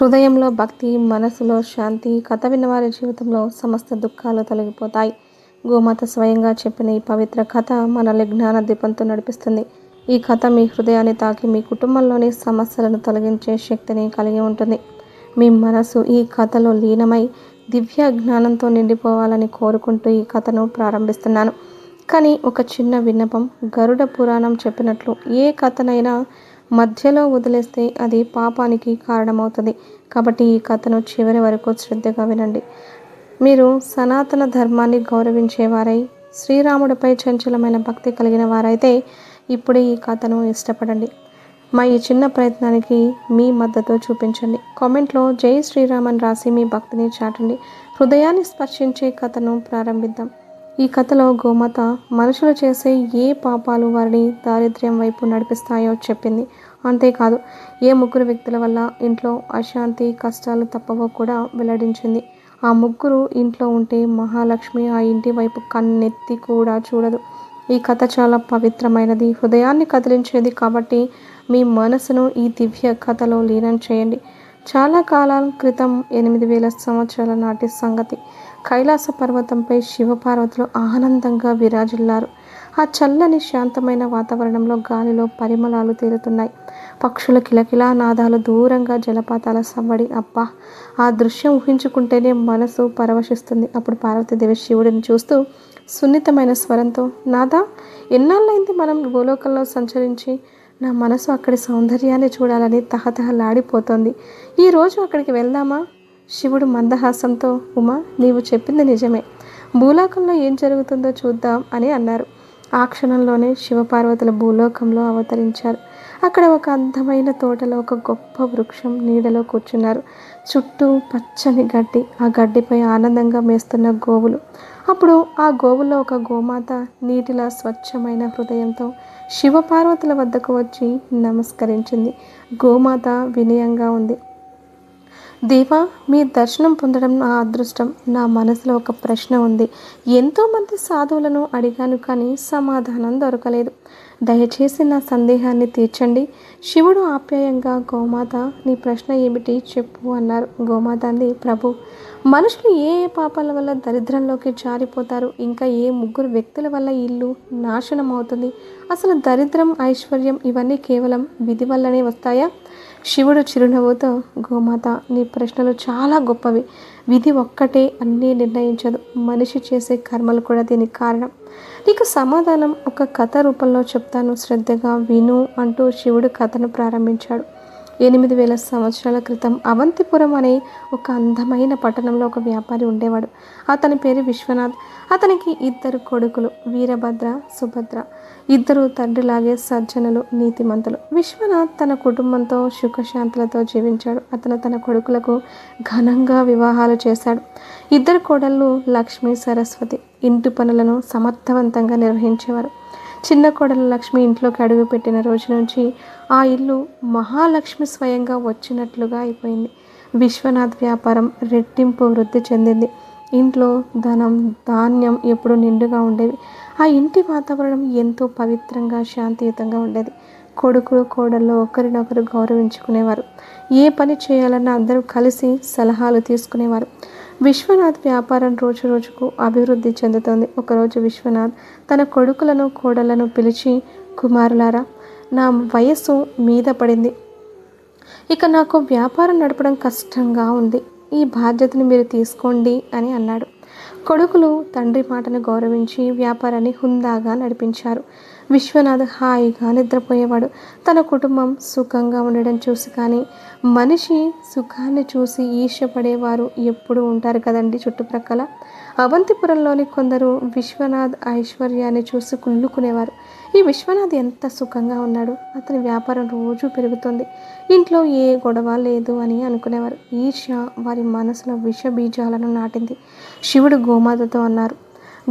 హృదయంలో భక్తి మనసులో శాంతి కథ విన్నవారి జీవితంలో సమస్త దుఃఖాలు తొలగిపోతాయి. గోమాత స్వయంగా చెప్పిన ఈ పవిత్ర కథ మనల్ని జ్ఞాన దీపంతో నడిపిస్తుంది. ఈ కథ మీ హృదయాన్ని తాకి మీ కుటుంబంలోని సమస్యలను తొలగించే శక్తిని కలిగి ఉంటుంది. మీ మనసు ఈ కథలో లీనమై దివ్య జ్ఞానంతో నిండిపోవాలని కోరుకుంటూ ఈ కథను ప్రారంభిస్తున్నాను. కానీ ఒక చిన్న విన్నపం గరుడ పురాణం చెప్పినట్లు ఏ కథనైనా మధ్యలో వదిలేస్తే అది పాపానికి కారణమవుతుంది. కాబట్టి ఈ కథను చివరి వరకు శ్రద్ధగా వినండి. మీరు సనాతన ధర్మాన్ని గౌరవించేవారై శ్రీరాముడిపై చంచలమైన భక్తి కలిగిన వారైతే ఇప్పుడే ఈ కథను ఇష్టపడండి. మా ఈ చిన్న ప్రయత్నానికి మీ మద్దతు చూపించండి. కామెంట్లో జై శ్రీరామన్ రాసి మీ భక్తిని చాటండి. హృదయాన్ని స్పర్శించే కథను ప్రారంభిద్దాం. ఈ కథలో గోమాత మనుషులు చేసే ఏ పాపాలు వారిని దారిద్ర్యం వైపు నడిపిస్తాయో చెప్పింది. అంతేకాదు ఏ ముగ్గురు వ్యక్తుల వల్ల ఇంట్లో అశాంతి కష్టాలు తప్పవో కూడా వెల్లడించింది. ఆ ముగ్గురు ఇంట్లో ఉంటే మహాలక్ష్మి ఆ ఇంటి వైపు కన్నెత్తి కూడా చూడదు. ఈ కథ చాలా పవిత్రమైనది. హృదయాన్ని కదిలించేది కాబట్టి మీ మనసును ఈ దివ్య కథలో లీనం చేయండి. చాలా కాలం క్రితం ఎనిమిది వేల సంవత్సరాల నాటి సంగతి. కైలాస పర్వతంపై శివపార్వతులు ఆనందంగా విరాజిల్లారు. ఆ చల్లని శాంతమైన వాతావరణంలో గాలిలో పరిమళాలు తేలుతున్నాయి. పక్షుల కిలకిలా నాదాలు దూరంగా జలపాతాల సవ్వడి. అబ్బా! ఆ దృశ్యం ఊహించుకుంటేనే మనసు పరవశిస్తుంది. అప్పుడు పార్వతీదేవి శివుడిని చూస్తూ సున్నితమైన స్వరంతో నాదా ఎన్నాళ్ళైంది మనం భూలోకంలో సంచరించి? నా మనసు అక్కడి సౌందర్యాన్ని చూడాలని తహతహలాడిపోతోంది. ఈరోజు అక్కడికి వెళ్దామా? శివుడు మందహాసంతో ఉమా నీవు చెప్పింది నిజమే. భూలోకంలో ఏం జరుగుతుందో చూద్దాం అని అన్నారు. ఆ క్షణంలోనే శివపార్వతుల భూలోకంలో అవతరించారు. అక్కడ ఒక అందమైన తోటలో ఒక గొప్ప వృక్షం నీడలో కూర్చున్నారు. చుట్టూ పచ్చని గడ్డి ఆ గడ్డిపై ఆనందంగా మేస్తున్న గోవులు. అప్పుడు ఆ గోవుల్లో ఒక గోమాత నీటిలా స్వచ్ఛమైన హృదయంతో శివపార్వతుల వద్దకు వచ్చి నమస్కరించింది. గోమాత వినయంగా ఉంది. దేవా మీ దర్శనం పొందడం నా అదృష్టం. నా మనసులో ఒక ప్రశ్న ఉంది. ఎంతోమంది సాధువులను అడిగాను కానీ సమాధానం దొరకలేదు. దయచేసి నా సందేహాన్ని తీర్చండి. శివుడు ఆప్యాయంగా గోమాత నీ ప్రశ్న ఏమిటి చెప్పు అన్నారు. గోమాత అంది ప్రభు మనుషులు ఏ ఏ పాపాల వల్ల దరిద్రంలోకి జారిపోతారు? ఇంకా ఏ ముగ్గురు వ్యక్తుల వల్ల ఇల్లు నాశనం అవుతుంది? అసలు దరిద్రం ఐశ్వర్యం ఇవన్నీ కేవలం విధి వల్లనే వస్తాయా? శివుడు చిరునవ్వుతో గోమాత నీ ప్రశ్నలు చాలా గొప్పవి. విధి ఒక్కటే అన్నీ నిర్ణయించదు. మనిషి చేసే కర్మలు కూడా దీనికి కారణం. నీకు సమాధానం ఒక కథ రూపంలో చెప్తాను. శ్రద్ధగా విను అంటూ శివుడు కథను ప్రారంభించాడు. ఎనిమిది వేల సంవత్సరాల క్రితం అవంతిపురం అనే ఒక అందమైన పట్టణంలో ఒక వ్యాపారి ఉండేవాడు. అతని పేరు విశ్వనాథ్. అతనికి ఇద్దరు కొడుకులు వీరభద్ర సుభద్ర. ఇద్దరు తండ్రిలాగే సజ్జనులు నీతిమంతులు. విశ్వనాథ్ తన కుటుంబంతో సుఖశాంతులతో జీవించాడు. అతను తన కొడుకులకు ఘనంగా వివాహాలు చేశాడు. ఇద్దరు కోడళ్ళు లక్ష్మి సరస్వతి ఇంటి పనులను సమర్థవంతంగా నిర్వహించేవారు. చిన్న కోడలు లక్ష్మి ఇంట్లోకి అడుగు పెట్టిన రోజు నుంచి ఆ ఇల్లు మహాలక్ష్మి స్వయంగా వచ్చినట్లుగా అయిపోయింది. విశ్వనాథ్ వ్యాపారం రెట్టింపు వృద్ధి చెందింది. ఇంట్లో ధనం ధాన్యం ఎప్పుడు నిండుగా ఉండేవి. ఆ ఇంటి వాతావరణం ఎంతో పవిత్రంగా శాంతియుతంగా ఉండేది. కొడుకులు కోడళ్ళు ఒకరినొకరు గౌరవించుకునేవారు. ఏ పని చేయాలన్నా అందరూ కలిసి సలహాలు తీసుకునేవారు. విశ్వనాథ్ వ్యాపారం రోజు రోజుకు అభివృద్ధి చెందుతోంది. ఒకరోజు విశ్వనాథ్ తన కొడుకులను కోడళ్ళను పిలిచి కుమారులారా నా వయస్సు మీద పడింది. ఇక నాకు వ్యాపారం నడపడం కష్టంగా ఉంది. ఈ బాధ్యతను మీరు తీసుకోండి అని అన్నాడు. కొడుకులు తండ్రి మాటను గౌరవించి వ్యాపారాన్ని హుందాగా నడిపించారు. విశ్వనాథ్ హాయిగా నిద్రపోయేవాడు. తన కుటుంబం సుఖంగా ఉండడం చూసి కానీ మనిషి సుఖాన్ని చూసి ఈర్ష్యపడేవారు ఎప్పుడూ ఉంటారు కదండి చుట్టుప్రక్కల. అవంతిపురంలోని కొందరు విశ్వనాథ్ ఐశ్వర్యాన్ని చూసి కుళ్ళుకునేవారు. ఈ విశ్వనాథ్ ఎంత సుఖంగా ఉన్నాడు! అతని వ్యాపారం రోజు పెరుగుతుంది. ఇంట్లో ఏ గొడవ లేదు అని అనుకునేవారు. ఈర్ష్య వారి మనసులో విష బీజాలను నాటింది. శివుడు గోమాతతో అన్నారు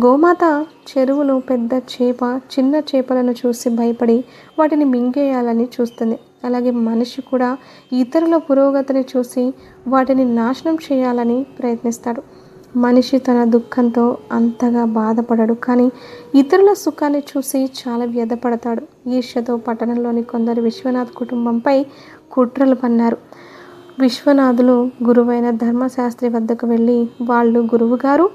గోమాత చెరువులో పెద్ద చేప చిన్న చేపలను చూసి భయపడి వాటిని మింగేయాలని చూస్తుంది. అలాగే మనిషి కూడా ఇతరుల పురోగతిని చూసి వాటిని నాశనం చేయాలని ప్రయత్నిస్తాడు. మనిషి తన దుఃఖంతో అంతగా బాధపడడు కానీ ఇతరుల సుఖాన్ని చూసి చాలా వ్యధపడతాడు. ఈర్ష్యతో పట్టణంలోని కొందరు విశ్వనాథ్ కుటుంబంపై కుట్రలు పన్నారు. విశ్వనాథులు గురువైన ధర్మశాస్త్రి వద్దకు వెళ్ళి వాళ్ళు గురువుగారు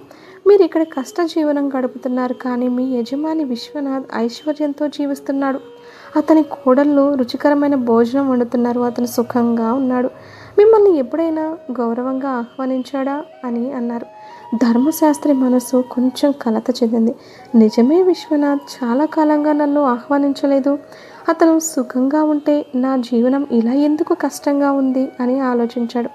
మీరు ఇక్కడ కష్ట జీవనం గడుపుతున్నారు కానీ మీ యజమాని విశ్వనాథ్ ఐశ్వర్యంతో జీవిస్తున్నాడు. అతని కోడళ్ళు రుచికరమైన భోజనం వండుతున్నారు. అతను సుఖంగా ఉన్నాడు. మిమ్మల్ని ఎప్పుడైనా గౌరవంగా ఆహ్వానించాడా అని అన్నారు. ధర్మశాస్త్రి మనసు కొంచెం కలత చెందింది. నిజమే విశ్వనాథ్ చాలా కాలంగా నన్ను ఆహ్వానించలేదు. అతను సుఖంగా ఉంటే నా జీవనం ఇలా ఎందుకు కష్టంగా ఉంది అని ఆలోచించాడు.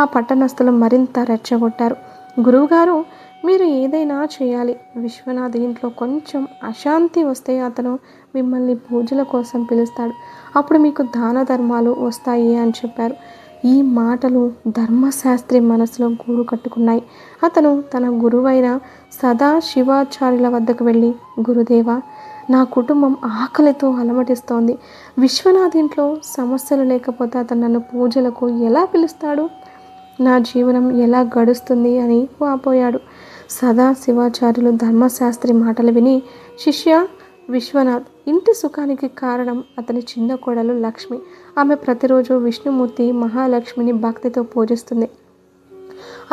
ఆ పట్టణస్థులు మరింత రెచ్చగొట్టారు. గురువుగారు మీరు ఏదైనా చేయాలి. విశ్వనాథ్ ఇంట్లో కొంచెం అశాంతి వస్తే అతను మిమ్మల్ని పూజల కోసం పిలుస్తాడు. అప్పుడు మీకు దాన ధర్మాలు వస్తాయి అని చెప్పారు. ఈ మాటలు ధర్మశాస్త్రి మనసులో గూడు కట్టుకున్నాయి. అతను తన గురువైన సదా శివాచార్యుల వద్దకు వెళ్ళి గురుదేవ నా కుటుంబం ఆకలితో అలమటిస్తోంది. విశ్వనాథ్ ఇంట్లో సమస్యలు లేకపోతే అతను నన్ను పూజలకు ఎలా పిలుస్తాడు? నా జీవనం ఎలా గడుస్తుంది? అని వాపోయాడు. సదా శివాచార్యులు ధర్మశాస్త్రి మాటలు విని శిష్య విశ్వనాథ్ ఇంటి సుఖానికి కారణం అతని చిన్న కోడలు లక్ష్మి. ఆమె ప్రతిరోజు విష్ణుమూర్తి మహాలక్ష్మిని భక్తితో పూజిస్తుంది.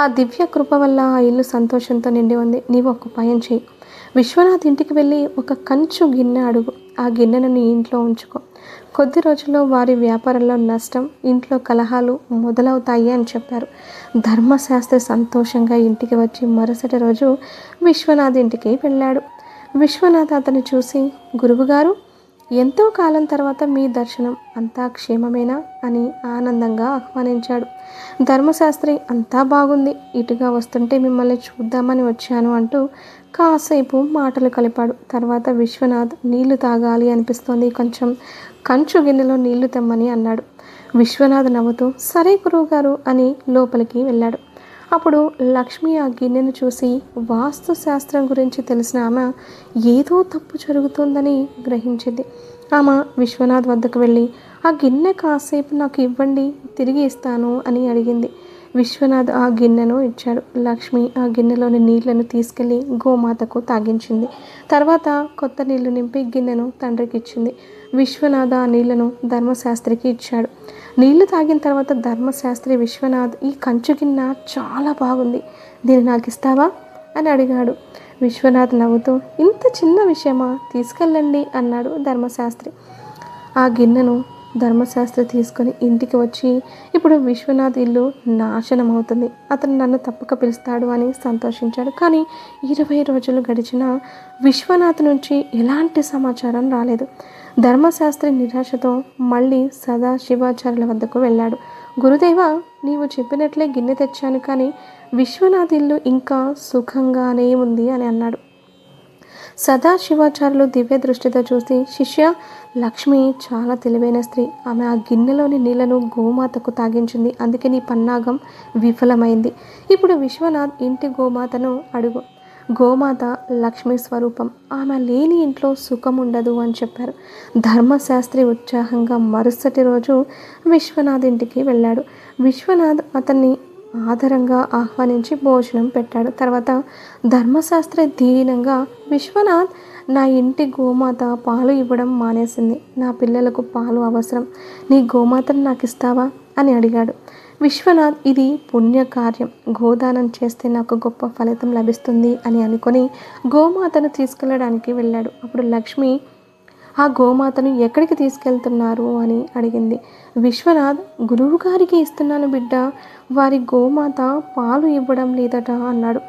ఆ దివ్య కృప వల్ల ఆ ఇల్లు సంతోషంతో నిండి ఉంది. నీవు ఒక ఉపాయం చేయి విశ్వనాథ్ ఇంటికి వెళ్ళి ఒక కంచు గిన్నె అడుగు. ఆ గిన్నెను నీ ఇంట్లో ఉంచుకో. కొద్ది రోజుల్లో వారి వ్యాపారంలో నష్టం ఇంట్లో కలహాలు మొదలవుతాయి అని చెప్పారు. ధర్మశాస్త్రి సంతోషంగా ఇంటికి వచ్చి మరుసటి రోజు విశ్వనాథ్ ఇంటికి వెళ్ళాడు. విశ్వనాథ్ అతను చూసి గురువుగారు ఎంతో కాలం తర్వాత మీ దర్శనం అంతా క్షేమమేనా? అని ఆనందంగా ఆహ్వానించాడు. ధర్మశాస్త్రి అంతా బాగుంది. ఇటుగా వస్తుంటే మిమ్మల్ని చూద్దామని వచ్చాను అంటూ కాసేపు మాటలు కలిపాడు. తర్వాత విశ్వనాథ్ నీళ్ళు తాగాలి అనిపిస్తోంది. కొంచెం కంచు గిన్నెలో నీళ్ళు తెమ్మని అన్నాడు. విశ్వనాథ్ నవ్వుతూ సరే గురువుగారు అని లోపలికి వెళ్ళాడు. అప్పుడు లక్ష్మి ఆ గిన్నెను చూసి వాస్తు శాస్త్రం గురించి తెలిసిన ఆమె ఏదో తప్పు జరుగుతుందని గ్రహించింది. ఆమె విశ్వనాథ్ వద్దకు వెళ్ళి ఆ గిన్నె కాసేపు నాకు ఇవ్వండి తిరిగి ఇస్తాను అని అడిగింది. విశ్వనాథ్ ఆ గిన్నెను ఇచ్చాడు. లక్ష్మి ఆ గిన్నెలోని నీళ్ళను తీసుకెళ్ళి గోమాతకు తాగించింది. తర్వాత కొత్త నీళ్ళు నింపి గిన్నెను తండ్రికి ఇచ్చింది విశ్వనాథ ఆ నీళ్ళను ధర్మశాస్త్రికి ఇచ్చాడు. నీళ్ళు తాగిన తర్వాత ధర్మశాస్త్రి విశ్వనాథ్ ఈ కంచు గిన్నె చాలా బాగుంది. దీన్ని నాకు ఇస్తావా అని అడిగాడు. విశ్వనాథ్ నవ్వుతూ ఇంత చిన్న విషయమా? తీసుకెళ్ళండి అన్నాడు ధర్మశాస్త్రి. ఆ గిన్నెను ధర్మశాస్త్రి తీసుకొని ఇంటికి వచ్చి ఇప్పుడు విశ్వనాథ్ ఇల్లు నాశనం అవుతుంది అతను నన్ను తప్పక పిలుస్తాడు అని సంతోషించాడు. కానీ ఇరవై రోజులు గడిచిన విశ్వనాథ్ నుంచి ఎలాంటి సమాచారం రాలేదు. ధర్మశాస్త్రి నిరాశతో మళ్ళీ సదా శివాచార్యుల వద్దకు వెళ్ళాడు. గురుదేవ నీవు చెప్పినట్లే గిన్నె తెచ్చాను కానీ విశ్వనాథ్ ఇల్లు ఇంకా సుఖంగానే ఉంది అని అన్నాడు. సదాశివాచార్యులు దివ్య దృష్టితో చూసి శిష్య లక్ష్మి చాలా తెలివైన స్త్రీ. ఆమె ఆ గిన్నెలోని నీళ్ళను గోమాతకు తాగించింది. అందుకే నీ పన్నాగం విఫలమైంది. ఇప్పుడు విశ్వనాథ్ ఇంటి గోమాతను అడుగు. గోమాత లక్ష్మీ స్వరూపం. ఆమె లేని ఇంట్లో సుఖం ఉండదు అని చెప్పారు. ధర్మశాస్త్రి ఉత్సాహంగా మరుసటి రోజు విశ్వనాథ్ ఇంటికి వెళ్ళాడు. విశ్వనాథ్ అతన్ని ఆదరంగా ఆహ్వానించి భోజనం పెట్టాడు. తర్వాత ధర్మశాస్త్రి దీనంగా విశ్వనాథ్ నా ఇంటి గోమాత పాలు ఇవ్వడం మానేసింది. నా పిల్లలకు పాలు అవసరం. నీ గోమాతను నాకు ఇస్తావా అని అడిగాడు. విశ్వనాథ్ ఇది పుణ్యకార్యం గోదానం చేస్తే నాకు గొప్ప ఫలితం లభిస్తుంది అని అనుకొని గోమాతను తీసుకెళ్ళడానికి వెళ్ళాడు. అప్పుడు లక్ష్మి ఆ గోమాతను ఎక్కడికి తీసుకెళ్తున్నారు అని అడిగింది. విశ్వనాథ్ గురువు గారికి ఇస్తున్నాను బిడ్డ వారి గోమాత పాలు ఇవ్వడం లేదట అన్నాడు.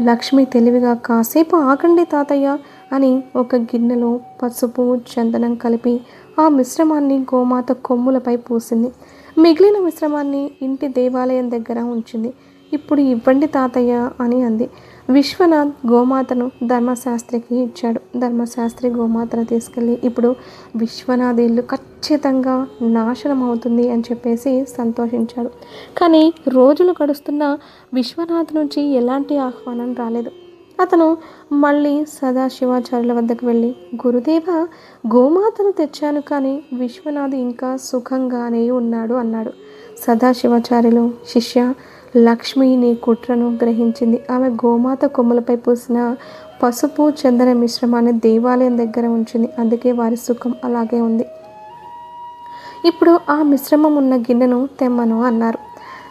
లక్ష్మి తెలివిగా కాసేపు ఆగండి తాతయ్య అని ఒక గిన్నెలో పసుపు చందనం కలిపి ఆ మిశ్రమాన్ని గోమాత కొమ్ములపై పూసింది. మిగిలిన మిశ్రమాన్ని ఇంటి దేవాలయం దగ్గర ఉంచింది. ఇప్పుడు ఇవ్వండి తాతయ్య అని అంది. విశ్వనాథ్ గోమాతను ధర్మశాస్త్రికి ఇచ్చాడు. ధర్మశాస్త్రి గోమాతను తీసుకెళ్ళి ఇప్పుడు విశ్వనాథ్ ఇల్లు ఖచ్చితంగా నాశనం అవుతుంది అని చెప్పేసి సంతోషించాడు. కానీ రోజులు గడుస్తున్న విశ్వనాథ్ నుంచి ఎలాంటి ఆహ్వానం రాలేదు. అతను మళ్ళీ సదాశివాచార్యుల వద్దకు వెళ్ళి గురుదేవ గోమాతను తెచ్చాను కానీ విశ్వనాథ్ ఇంకా సుఖంగానే ఉన్నాడు అన్నాడు. సదాశివాచార్యులు శిష్య లక్ష్మి నీ కుట్రను గ్రహించింది. ఆమె గోమాత కొమ్ములపై పూసిన పసుపు చందన మిశ్రమాన్ని దేవాలయం దగ్గర ఉంచింది. అందుకే వారి సుఖం అలాగే ఉంది. ఇప్పుడు ఆ మిశ్రమం ఉన్న గిన్నెను తెమ్మను అన్నారు.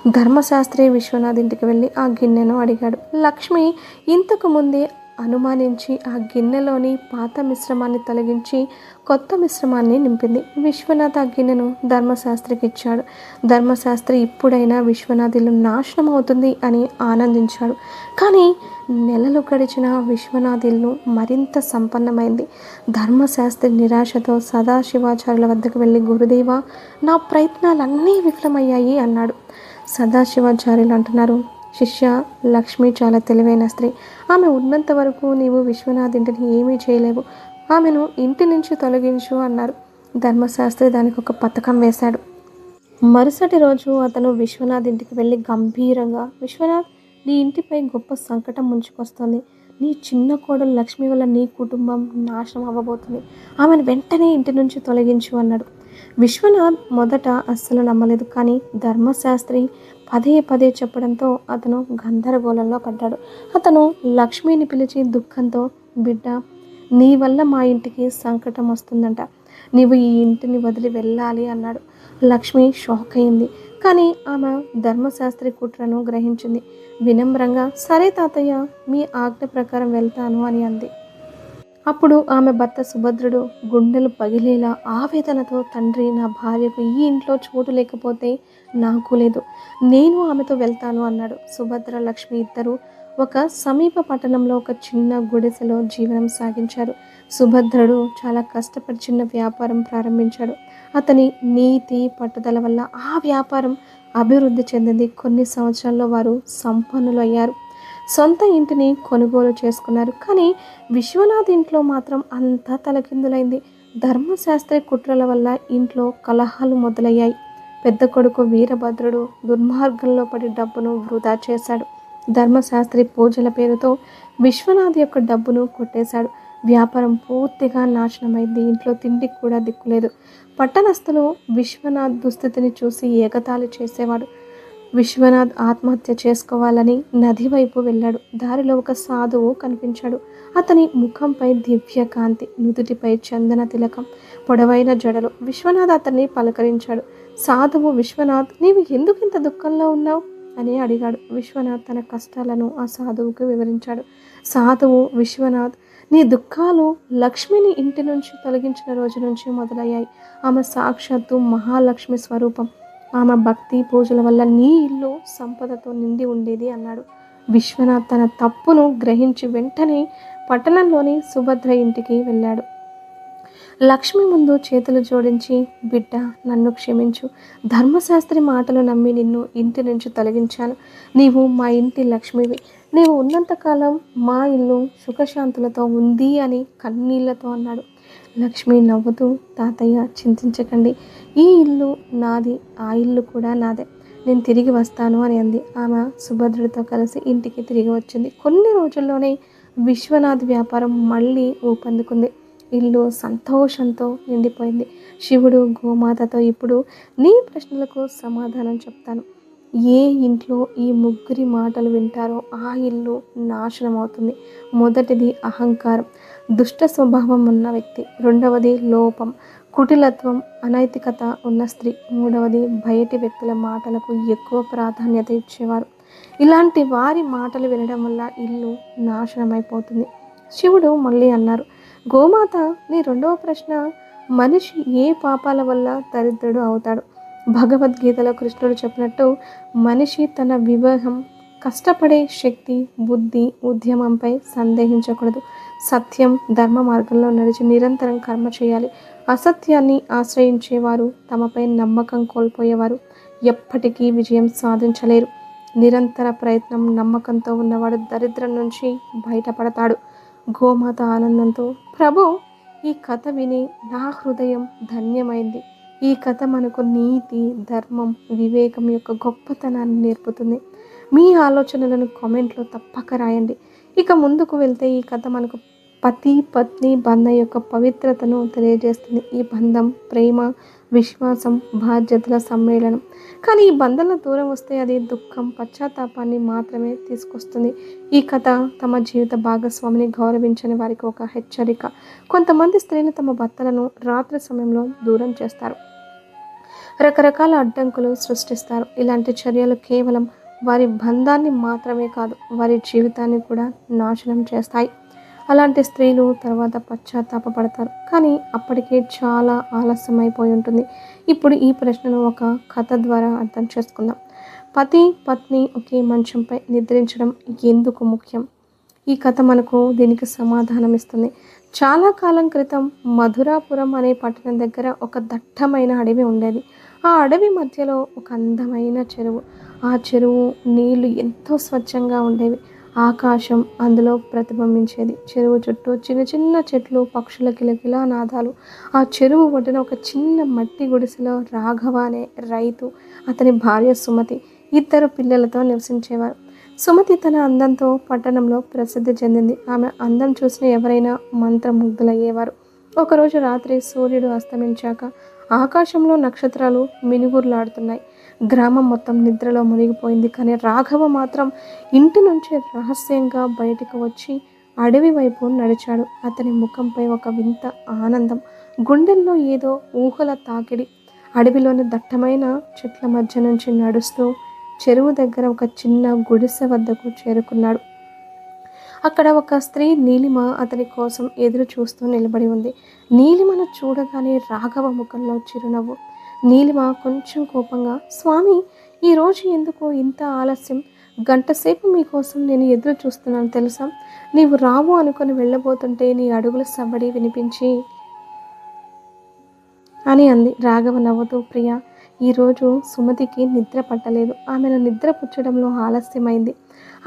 ధర్మశాస్త్రి విశ్వనాథ్ ఇంటికి వెళ్ళి ఆ గిన్నెను అడిగాడు. లక్ష్మి ఇంతకు ముందే అనుమానించి ఆ గిన్నెలోని పాత మిశ్రమాన్ని తొలగించి కొత్త మిశ్రమాన్ని నింపింది. విశ్వనాథ్ ఆ గిన్నెను ధర్మశాస్త్రికి ఇచ్చాడు. ధర్మశాస్త్రి ఇప్పుడైనా విశ్వనాథ్ ఇల్లు నాశనం అవుతుంది అని ఆనందించాడు. కానీ నెలలు గడిచిన విశ్వనాథ్ ఇల్లు మరింత సంపన్నమైంది. ధర్మశాస్త్రి నిరాశతో సదాశివాచార్యుల వద్దకు వెళ్ళి గురుదేవ నా ప్రయత్నాలన్నీ విఫలమయ్యాయి అన్నాడు. సదాశివాచార్యులు అంటున్నారు శిష్య లక్ష్మి చాలా తెలివైన స్త్రీ. ఆమె ఉన్నంత వరకు నీవు విశ్వనాథ్ ఇంటిని ఏమీ చేయలేవు. ఆమెను ఇంటి నుంచి తొలగించు అన్నారు. ధర్మశాస్త్రి దానికి ఒక పథకం వేశాడు. మరుసటి రోజు అతను విశ్వనాథ్ ఇంటికి వెళ్ళి గంభీరంగా విశ్వనాథ్ నీ ఇంటిపై గొప్ప సంకటం ముంచుకొస్తుంది. నీ చిన్న కోడలు లక్ష్మి వల్ల నీ కుటుంబం నాశనం అవ్వబోతుంది. ఆమెను వెంటనే ఇంటి నుంచి తొలగించు అన్నాడు. విశ్వనాథ్ మొదట అస్సలు నమ్మలేదు. కానీ ధర్మశాస్త్రి పదే పదే చెప్పడంతో అతను గందరగోళంలో పడ్డాడు. అతను లక్ష్మిని పిలిచి దుఃఖంతో బిడ్డ నీ వల్ల మా ఇంటికి సంకటం వస్తుందంట. నీవు ఈ ఇంటిని వదిలి వెళ్ళాలి అన్నాడు. లక్ష్మి షాక్ అయింది. కానీ ఆమె ధర్మశాస్త్రి కుట్రను గ్రహించింది. వినమ్రంగా సరే తాతయ్య మీ ఆజ్ఞ ప్రకారం వెళ్తాను అని అంది. అప్పుడు ఆమె భర్త సుభద్రుడు గుండెలు పగిలేలా ఆవేదనతో తండ్రి నా భార్యకు ఈ ఇంట్లో చోటు లేకపోతే నాకు లేదు. నేను ఆమెతో వెళ్తాను అన్నాడు సుభద్ర లక్ష్మి ఇద్దరు. ఒక సమీప పట్టణంలో ఒక చిన్న గుడిసెలో జీవనం సాగించారు. సుభద్రుడు చాలా కష్టపడి చిన్న వ్యాపారం ప్రారంభించాడు. అతని నీతి పట్టుదల వల్ల ఆ వ్యాపారం అభివృద్ధి చెందింది. కొన్ని సంవత్సరాల్లో వారు సంపన్నులు అయ్యారు సొంత ఇంటిని కొనుగోలు చేసుకున్నారు. కానీ విశ్వనాథ్ ఇంట్లో మాత్రం అంతా తలకిందులైంది. ధర్మశాస్త్రి కుట్రల వల్ల ఇంట్లో కలహాలు మొదలయ్యాయి. పెద్ద కొడుకు వీరభద్రుడు దుర్మార్గంలో పడి డబ్బును వృధా చేశాడు. ధర్మశాస్త్రి పూజల పేరుతో విశ్వనాథ్ యొక్క డబ్బును కొట్టేశాడు. వ్యాపారం పూర్తిగా నాశనమైంది. ఇంట్లో తిండికి కూడా దిక్కులేదు. పట్టణస్థులు విశ్వనాథ్ దుస్థితిని చూసి ఏకతాళి చేసేవాడు. విశ్వనాథ్ ఆత్మహత్య చేసుకోవాలని నది వైపు వెళ్ళాడు. దారిలో ఒక సాధువు కనిపించాడు. అతని ముఖంపై దివ్యకాంతి నుదుటిపై చందన తిలకం పొడవైన జడలు. విశ్వనాథ్ అతన్ని పలకరించాడు. సాధువు విశ్వనాథ్ నీవు ఎందుకు ఇంత దుఃఖంలో ఉన్నావు? అని అడిగాడు. విశ్వనాథ్ తన కష్టాలను ఆ సాధువుకు వివరించాడు. సాధువు విశ్వనాథ్ నీ దుఃఖాలు లక్ష్మిని ఇంటి నుంచి తొలగించిన రోజు నుంచి మొదలయ్యాయి. ఆమె సాక్షాత్తు మహాలక్ష్మి స్వరూపం. ఆమె భక్తి పూజల వల్ల నీ ఇల్లు సంపదతో నిండి ఉండేది అన్నాడు. విశ్వనాథ్ తన తప్పును గ్రహించి వెంటనే పట్టణంలోని సుభద్ర ఇంటికి వెళ్ళాడు. లక్ష్మి ముందు చేతులు జోడించి బిడ్డ నన్ను క్షమించు. ధర్మశాస్త్రి మాటలు నమ్మి నిన్ను ఇంటి నుంచి తొలగించాను. నీవు మా ఇంటి లక్ష్మివి. నీవు ఉన్నంతకాలం మా ఇల్లు సుఖశాంతులతో ఉంది అని కన్నీళ్ళతో అన్నాడు. లక్ష్మి నవ్వుతూ తాతయ్య చింతించకండి. ఈ ఇల్లు నాది ఆ ఇల్లు కూడా నాదే. నేను తిరిగి వస్తాను అని అంది. ఆమె సుభద్రుడితో కలిసి ఇంటికి తిరిగి వచ్చింది. కొన్ని రోజుల్లోనే విశ్వనాథ్ వ్యాపారం మళ్ళీ ఊపందుకుంది. ఇల్లు సంతోషంతో నిండిపోయింది. శివుడు గోమాతతో ఇప్పుడు నీ ప్రశ్నలకు సమాధానం చెప్తాను. ఏ ఇంట్లో ఈ ముగ్గురి మాటలు వింటారో ఆ ఇల్లు నాశనం అవుతుంది మొదటిది అహంకారం. దుష్ట స్వభావం ఉన్న వ్యక్తి. రెండవది లోపం. కుటిలత్వం అనైతికత ఉన్న స్త్రీ. మూడవది బయటి వ్యక్తుల మాటలకు ఎక్కువ ప్రాధాన్యత ఇచ్చేవారు. ఇలాంటి వారి మాటలు వినడం వల్ల ఇల్లు నాశనమైపోతుంది. శివుడు మళ్ళీ అన్నారు గోమాత నీ రెండవ ప్రశ్న మనిషి ఏ పాపాల వల్ల దరిద్రుడు అవుతాడు? భగవద్గీతలో కృష్ణుడు చెప్పినట్టు మనిషి తన వివాహం కష్టపడే శక్తి బుద్ధి ఉద్యమంపై సందేహించకూడదు. సత్యం ధర్మ మార్గంలో నడిచి నిరంతరం కర్మ చేయాలి. అసత్యాన్ని ఆశ్రయించేవారు తమపై నమ్మకం కోల్పోయేవారు. ఎప్పటికీ విజయం సాధించలేరు. నిరంతర ప్రయత్నం నమ్మకంతో ఉన్నవాడు దరిద్రం నుంచి బయటపడతాడు. గోమాత ఆనందంతో ప్రభు ఈ కథ విని నా హృదయం ధన్యమైంది. ఈ కథ మనకు నీతి ధర్మం వివేకం యొక్క గొప్పతనాన్ని నేర్పుతుంది. మీ ఆలోచనలను కామెంట్లో తప్పక రాయండి. ఇక ముందుకు వెళ్తే ఈ కథ మనకు పతి పత్ని బంధం యొక్క పవిత్రతను తెలియజేస్తుంది. ఈ బంధం ప్రేమ విశ్వాసం బాధ్యతల సమ్మేళనం. కానీ ఈ బంధంలో దూరం వస్తే అది దుఃఖం పశ్చాత్తాపాన్ని మాత్రమే తీసుకొస్తుంది. ఈ కథ తమ జీవిత భాగస్వామిని గౌరవించని వారికి ఒక హెచ్చరిక. కొంతమంది స్త్రీలు తమ భర్తలను రాత్రి సమయంలో దూరం చేస్తారు. రకరకాల అడ్డంకులు సృష్టిస్తారు. ఇలాంటి చర్యలు కేవలం వారి బంధాన్ని మాత్రమే కాదు వారి జీవితాన్ని కూడా నాశనం చేస్తాయి. అలాంటి స్త్రీలు తర్వాత పశ్చాత్తాపడతారు కానీ అప్పటికే చాలా ఆలస్యం అయిపోయి ఉంటుంది. ఇప్పుడు ఈ ప్రశ్నను ఒక కథ ద్వారా అర్థం చేసుకుందాం. పతి పత్ని ఒకే మంచంపై నిద్రించడం ఎందుకు ముఖ్యం? ఈ కథ మనకు దీనికి సమాధానం ఇస్తుంది చాలా కాలం క్రితం మధురాపురం అనే పట్టణం దగ్గర ఒక దట్టమైన అడవి ఉండేది. ఆ అడవి మధ్యలో ఒక అందమైన చెరువు. ఆ చెరువు నీళ్ళు ఎంతో స్వచ్ఛంగా ఉండేవి. ఆకాశం అందులో ప్రతిబింబించేది. చెరువు చుట్టూ చిన్న చిన్న చెట్లు పక్షుల కిలకిలా నాదాలు. ఆ చెరువు ఒడ్డున ఒక చిన్న మట్టి గుడిసెలో రాఘవ అనే రైతు అతని భార్య సుమతి ఇద్దరు పిల్లలతో నివసించేవారు. సుమతి తన అందంతో పట్టణంలో ప్రసిద్ధి చెందింది. ఆమె అందం చూసిన ఎవరైనా మంత్రముగ్ధులయ్యేవారు. ఒకరోజు రాత్రి సూర్యుడు అస్తమించాక ఆకాశంలో నక్షత్రాలు మినుగుర్లాడుతున్నాయి. గ్రామం మొత్తం నిద్రలో మునిగిపోయింది. కానీ రాఘవ మాత్రం ఇంటి నుంచి రహస్యంగా బయటకు వచ్చి అడవి వైపు నడిచాడు. అతని ముఖంపై ఒక వింత ఆనందం. గుండెల్లో ఏదో ఊహల తాకిడి. అడవిలోని దట్టమైన చెట్ల మధ్య నుంచి నడుస్తూ చెరువు దగ్గర ఒక చిన్న గుడిసె వద్దకు చేరుకున్నాడు. అక్కడ ఒక స్త్రీ నీలిమ అతని కోసం ఎదురు చూస్తూ నిలబడి ఉంది. నీలిమను చూడగానే రాఘవ ముఖంలో చిరునవ్వు. నీలిమ కొంచెం కోపంగా స్వామి ఈరోజు ఎందుకో ఇంత ఆలస్యం? గంటసేపు మీకోసం నేను ఎదురు చూస్తున్నాను తెలుసా? నీవు రావు అనుకుని వెళ్ళబోతుంటే నీ అడుగుల సవ్వడి వినిపించి అని అంది. రాఘవ నవ్వుతూ ప్రియ ఈరోజు సుమతికి నిద్ర పట్టలేదు. ఆమెను నిద్ర పుచ్చడంలో ఆలస్యమైంది.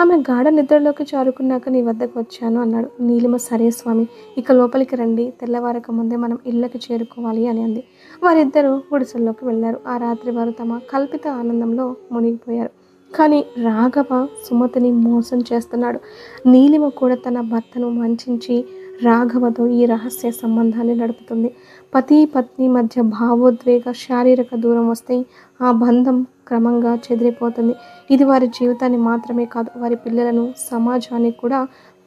ఆమె గాఢ నిద్రలోకి చారుకున్నాక నీ వద్దకు వచ్చాను అన్నాడు. నీలిమ సరే స్వామి ఇక లోపలికి రండి. తెల్లవారక ముందే మనం ఇళ్ళకి చేరుకోవాలి అని అంది. వారిద్దరూ గుడిసెల్లోకి వెళ్ళారు. ఆ రాత్రి వారు తమ కల్పిత ఆనందంలో మునిగిపోయారు. కానీ రాఘవ సుమతిని మోసం చేస్తున్నాడు. నీలిమ కూడా తన భర్తను వంచి రాఘవతో ఈ రహస్య సంబంధాన్ని నడుపుతుంది. పతి పత్ని మధ్య భావోద్వేగ శారీరక దూరం వస్తే ఆ బంధం క్రమంగా చెదిరిపోతుంది. ఇది వారి జీవితాన్ని మాత్రమే కాదు వారి పిల్లలను సమాజాన్ని కూడా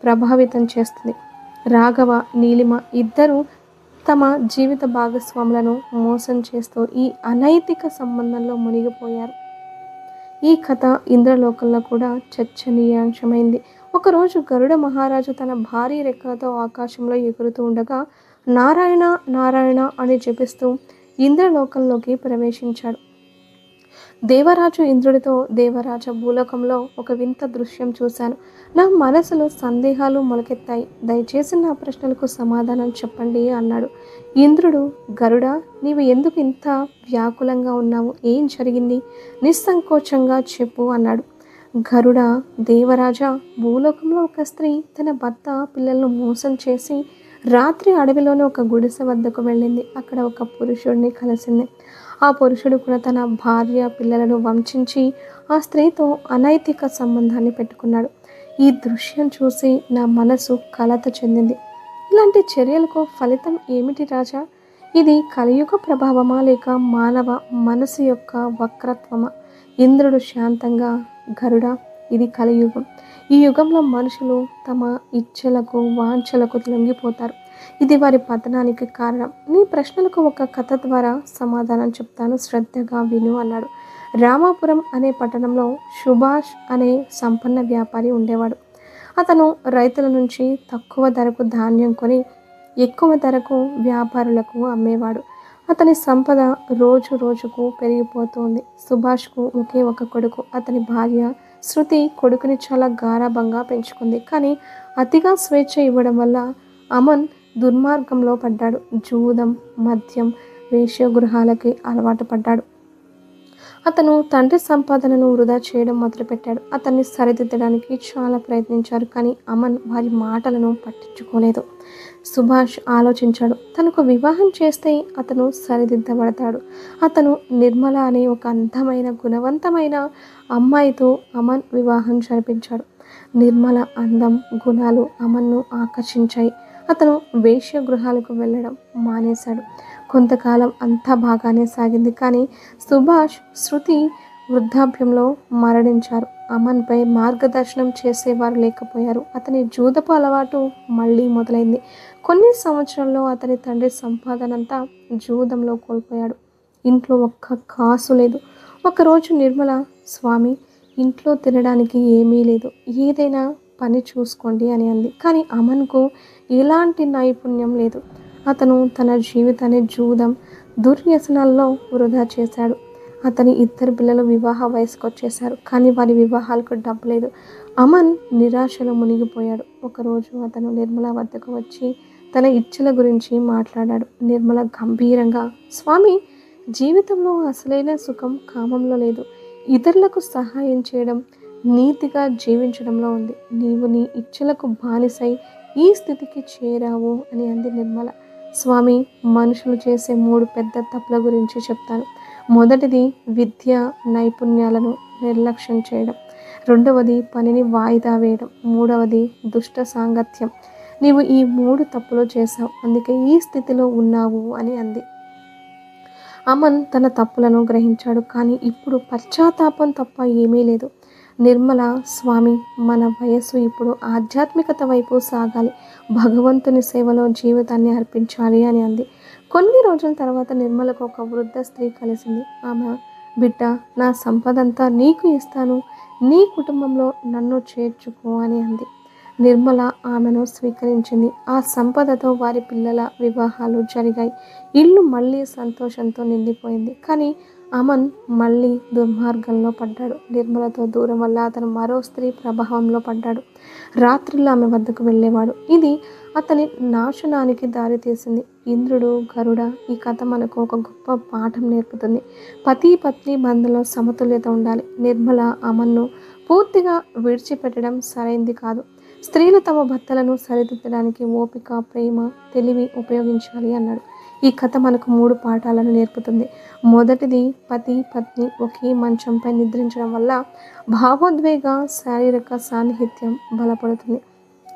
ప్రభావితం చేస్తుంది. రాఘవ నీలిమ ఇద్దరు తమ జీవిత భాగస్వాములను మోసం చేస్తూ ఈ అనైతిక సంబంధంలో మునిగిపోయారు. ఈ కథ ఇంద్రలోకంలో కూడా చర్చనీయాంశమైంది. ఒకరోజు గరుడ మహారాజు తన భారీ రెక్కలతో ఆకాశంలో ఎగురుతూ ఉండగా నారాయణ నారాయణ అని జపిస్తూ ఇంద్రలోకంలోకి ప్రవేశించాడు. దేవరాజు ఇంద్రుడితో దేవరాజ భూలోకంలో ఒక వింత దృశ్యం చూశాను. నా మనసులో సందేహాలు మొలకెత్తాయి. దయచేసి నా ప్రశ్నలకు సమాధానం చెప్పండి అన్నాడు. ఇంద్రుడు గరుడ నీవు ఎందుకు ఇంత వ్యాకులంగా ఉన్నావు? ఏం జరిగింది? నిస్సంకోచంగా చెప్పు అన్నాడు. గరుడ దేవరాజ భూలోకంలో ఒక స్త్రీ తన భర్త పిల్లలను మోసం చేసి రాత్రి అడవిలోని ఒక గుడిసె వద్దకు వెళ్ళింది. అక్కడ ఒక పురుషుడిని కలిసింది. ఆ పురుషుడు కూడా తన భార్య పిల్లలను వంచించి ఆ స్త్రీతో అనైతిక సంబంధాన్ని పెట్టుకున్నాడు. ఈ దృశ్యం చూసి నా మనసు కలత చెందింది. ఇలాంటి చర్యలకు ఫలితం ఏమిటి రాజా? ఇది కలియుగ ప్రభావమా లేక మానవ మనసు యొక్క వక్రత్వమా? ఇంద్రుడు శాంతంగా గరుడ ఇది కలియుగం. ఈ యుగంలో మనుషులు తమ ఇచ్చలకు వాంఛలకు తొలగిపోతారు. ఇది వారి పతనానికి కారణం. నీ ప్రశ్నలకు ఒక కథ ద్వారా సమాధానం చెప్తాను శ్రద్ధగా విను అన్నాడు. రామాపురం అనే పట్టణంలో సుభాష్ అనే సంపన్న వ్యాపారి ఉండేవాడు. అతను రైతుల నుంచి తక్కువ ధరకు ధాన్యం కొని ఎక్కువ ధరకు వ్యాపారులకు అమ్మేవాడు. అతని సంపద రోజు రోజుకు పెరిగిపోతుంది. సుభాష్కు ఒకే ఒక కొడుకు. అతని భార్య శృతి కొడుకుని చాలా గారాభంగా పెంచుకుంది. కానీ అతిగా స్వేచ్ఛ ఇవ్వడం వల్ల అమన్ దుర్మార్గంలో పడ్డాడు. జూదం మద్యం వేశ్యగృహాలకి అలవాటు పడ్డాడు. అతను తండ్రి సంపాదనను వృధా చేయడం మొదలుపెట్టాడు. అతన్ని సరిదిద్దడానికి చాలా ప్రయత్నించారు కానీ అమన్ వారి మాటలను పట్టించుకోలేదు. సుభాష్ ఆలోచించాడు. తనకు వివాహం చేస్తే అతను సరిదిద్దబడతాడు. అతను నిర్మల అనే ఒక అందమైన గుణవంతమైన అమ్మాయితో అమన్ వివాహం జరిపించాడు. నిర్మల అందం గుణాలు అమన్ను ఆకర్షించాయి. అతను వేశ్యగృహాలకు వెళ్ళడం మానేశాడు. కొంతకాలం అంతా బాగానే సాగింది. కానీ సుభాష్ శృతి వృద్ధాప్యంలో మరణించారు. అమన్పై మార్గదర్శనం చేసేవారు లేకపోయారు. అతని జూదపు అలవాటు మళ్ళీ మొదలైంది. కొన్ని సంవత్సరాల్లో అతని తండ్రి సంపాదనంతా జూదంలో కోల్పోయాడు. ఇంట్లో ఒక్క కాసు లేదు. ఒకరోజు నిర్మల స్వామి ఇంట్లో తినడానికి ఏమీ లేదు. ఏదైనా పని చూసుకోండి అని అంది. కానీ అమన్కు ఎలాంటి నైపుణ్యం లేదు. అతను తన జీవితాన్ని జూదం దుర్వ్యసనాల్లో వృధా చేశాడు. అతని ఇద్దరు పిల్లలు వివాహ వయసుకు వచ్చేశారు కానీ వారి వివాహాలకు డబ్బు లేదు. అమన్ నిరాశలో మునిగిపోయాడు. ఒకరోజు అతను నిర్మల వద్దకు వచ్చి తన ఇచ్చల గురించి మాట్లాడాడు. నిర్మల గంభీరంగా స్వామి జీవితంలో అసలైన సుఖం కామంలో లేదు. ఇతరులకు సహాయం చేయడం నీతిగా జీవించడంలో ఉంది. నీవు నీ ఇచ్చలకు బానిసై ఈ స్థితికి చేరావు అని అంది నిర్మల. స్వామి మనుషులు చేసే మూడు పెద్ద తప్పుల గురించి చెప్తాను. మొదటిది విద్య నైపుణ్యాలను నిర్లక్ష్యం చేయడం. రెండవది పనిని వాయిదా వేయడం. మూడవది దుష్ట సాంగత్యం. నీవు ఈ మూడు తప్పులు చేశావు అందుకే ఈ స్థితిలో ఉన్నావు అని అంది. అమన్ తన తప్పులను గ్రహించాడు కానీ ఇప్పుడు పశ్చాత్తాపం తప్ప ఏమీ లేదు. నిర్మల స్వామి మన వయస్సు ఇప్పుడు ఆధ్యాత్మికత వైపు సాగాలి. భగవంతుని సేవలో జీవితాన్ని అర్పించాలి అని అంది. కొన్ని రోజుల తర్వాత నిర్మలకు ఒక వృద్ధ స్త్రీ కలిసింది. ఆమె బిడ్డ నా సంపదంతా నీకు ఇస్తాను. నీ కుటుంబంలో నన్ను చేర్చుకో అని అంది. నిర్మల ఆమెను స్వీకరించింది. ఆ సంపదతో వారి పిల్లల వివాహాలు జరిగాయి. ఇల్లు మళ్ళీ సంతోషంతో నిండిపోయింది. కానీ అమన్ మళ్ళీ దుర్మార్గంలో పడ్డాడు. నిర్మలతో దూరం వల్ల అతను మరో స్త్రీ ప్రభావంలో పడ్డాడు. రాత్రిలో ఆమె వద్దకు వెళ్ళేవాడు. ఇది అతని నాశనానికి దారితీసింది ఇంద్రుడు గరుడ ఈ కథ మనకు ఒక గొప్ప పాఠం నేర్పుతుంది. పతి పత్ని బంధంలో సమతుల్యత ఉండాలి. నిర్మల అమన్ను పూర్తిగా విడిచిపెట్టడం సరైంది కాదు. స్త్రీలు తమ భర్తలను సరిదిద్దడానికి ఓపిక ప్రేమ తెలివి ఉపయోగించాలి అన్నాడు. ఈ కథ మనకు మూడు పాఠాలను నేర్పుతుంది. మొదటిది పతి పత్ని ఒకే మంచంపై నిద్రించడం వల్ల భావోద్వేగ శారీరక సాన్నిహిత్యం బలపడుతుంది.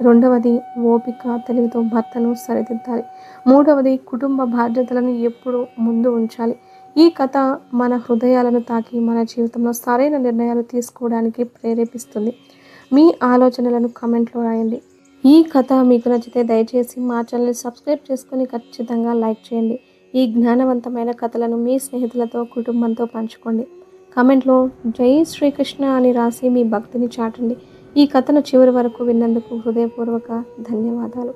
రెండవది ఓపిక తెలివితో భర్తను సరిదిద్దాలి. మూడవది కుటుంబ బాధ్యతలను ఎప్పుడు ముందు ఉంచాలి. ఈ కథ మన హృదయాలను తాకి మన జీవితంలో సరైన నిర్ణయాలు తీసుకోవడానికి ప్రేరేపిస్తుంది. మీ ఆలోచనలను కమెంట్లో రాయండి. ఈ కథ మీకు నచ్చితే దయచేసి మా ఛానల్ సబ్స్క్రైబ్ చేసుకొని ఖచ్చితంగా లైక్ చేయండి. ఈ జ్ఞానవంతమైన కథలను మీ స్నేహితులతో కుటుంబంతో పంచుకోండి. కమెంట్లో జై శ్రీకృష్ణ అని రాసి మీ భక్తిని చాటండి. ఈ కథను చివరి వరకు విన్నందుకు హృదయపూర్వక ధన్యవాదాలు.